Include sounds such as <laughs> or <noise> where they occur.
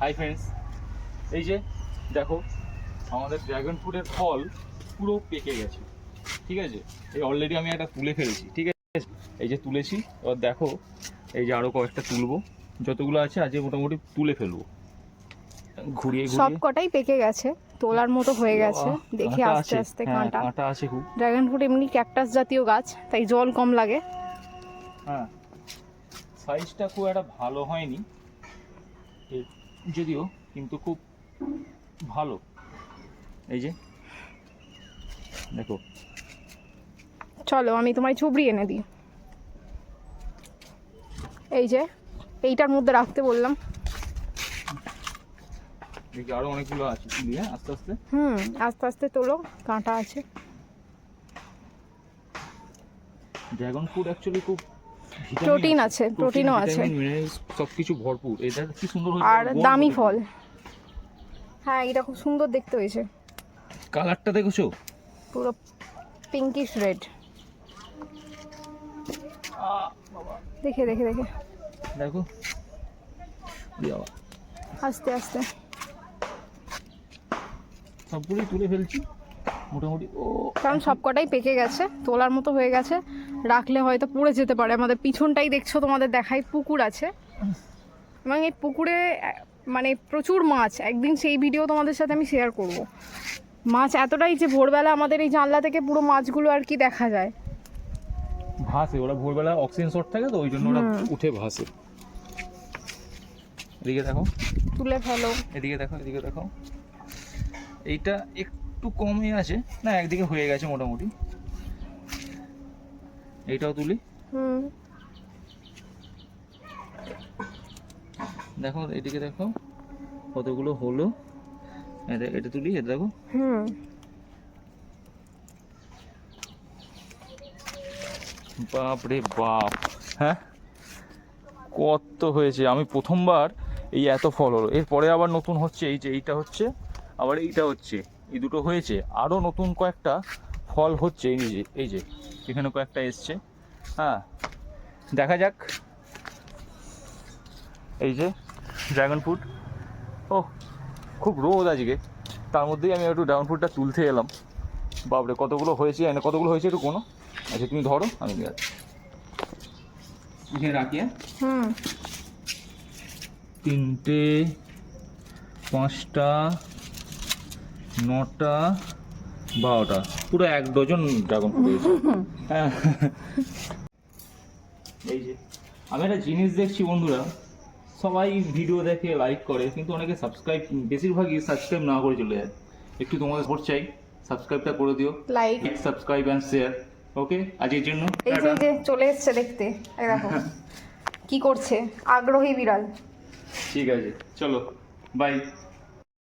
Hi friends এই যে দেখো আমাদের ড্রাগন ফ্রুটের ফল পুরো পেকে গেছে। ঠিক আছে? এই অলরেডি আমি একটা তুলে ফেলেছি ঠিক আছে? এই যে তুলেছি এবার দেখো এই যে আরও কয়েকটা তুলবো। যতগুলো আছে আজকে মোটামুটি তুলে ফেলব। ঘুরিয়ে সব কটাই পেকে গেছে তোলার মতো হয়ে গেছে। দেখি আস্তে আস্তে হ্যাঁ, কাঁটা। কাঁটা আছে খুব। ড্রাগন ফ্রুট এমনি ক্যাকটাস জাতীয় গাছ তাই জল কম লাগে। হ্যাঁ। সাইজটা খুব একটা ভালো হয়নি। এ- যদিও কিন্তু খুব ভালো। এই যে দেখো। চলো আমি তোমায় চুবড়ি এনে দিই। এই যে এইটার মধ্যে রাখতে বললাম। দেখি আরও অনেকগুলো আছে তুলি হ্যাঁ? আস্তে আস্তে। হুম আস্তে আস্তে তোলো কাঁটা আছে। ড্রাগন ফ্রুট অ্যাকচুয়ালি খুব প্রোটিন আছে প্রোটিনও আছে। সবকিছু ভরপুর। এটা কি সুন্দর আর দামি ফল। হ্যাঁ এটা খুব সুন্দর দেখতে হয়েছে। কালারটা দেখেছ? পুরো পিঙ্কিশ রেড দেখে দেখে দেখে। দেখো। আস্তে আস্তে। সবগুলোই তুলে ফেলছি। মোটামুটি ও কারণ সবকটাই পেকে গেছে তোলার মতো হয়ে গেছে। রাখলে হয়তো পুড়ে যেতে পারে। আমাদের পিছনটাই দেখছ তোমাদের দেখাই পুকুর আছে। এবং এই পুকুরে মানে প্রচুর মাছ। একদিন সেই ভিডিও তোমাদের সাথে আমি শেয়ার করব। মাছ এতটাই যে ভোরবেলা আমাদের এই জানলা থেকে পুরো মাছগুলো আর কি দেখা যায়। ভাসে ওরা ভোরবেলা অক্সিজেন শর্ট থাকে তো ওই জন্য ওরা উঠে ভাসে। এদিকে দেখো। তুলে ফেলো। এদিকে দেখো এদিকে দেখো। এইটা একটু কমই আছে। না একদিকে হয়ে গেছে মোটামুটি। এইটাও তুলি। হুম। দেখো এদিকে দেখো কতগুলো হলো। এটা এটা তুলি এটা দেখো। হুম। বাপ রে বাপ। হ্যাঁ? কত হয়েছে। আমি প্রথমবার এই এত ফল হলো। এরপরে আবার নতুন হচ্ছে এই যে এইটা হচ্ছে আবার এইটা হচ্ছে। এই দুটো হয়েছে। আরও নতুন কয়েকটা ফল হচ্ছে এই যে এই যে এখানে কয়েকটা এসছে। হ্যাঁ দেখা যাক। এই যে ড্রাগন ফ্রুট ও খুব রোদ আজকে। তার মধ্যেই আমি একটু ড্রাগন ফ্রুটটা তুলতে এলাম। বাপরে কতগুলো হয়েছে? এনে কতগুলো হয়েছে একটু কোনো? আচ্ছা তুমি ধরো আমি নিয়ে এখানে রাখি হ্যাঁ? হুম। তিনটে পাঁচটা নটা বারোটা। পুরো এক ডজন ড্রাগন ফ্রুট হয়েছে। হ্যাঁ <laughs> এই যে আমি একটা জিনিস দেখছি বন্ধুরা সবাই ভিডিও দেখে লাইক করে কিন্তু অনেকে সাবস্ক্রাইব বেশিরভাগই সাবস্ক্রাইব না করে চলে যায়। একটু তোমাদের ভোট চাই সাবস্ক্রাইবটা করে দিও। Like subscribe and share okay আজকের জন্য এই যে এই যে চলে এসছে দেখতে। এই দেখো <laughs> কি করছে? আগ্রহী বিড়াল। ঠিক আছে চলো বাই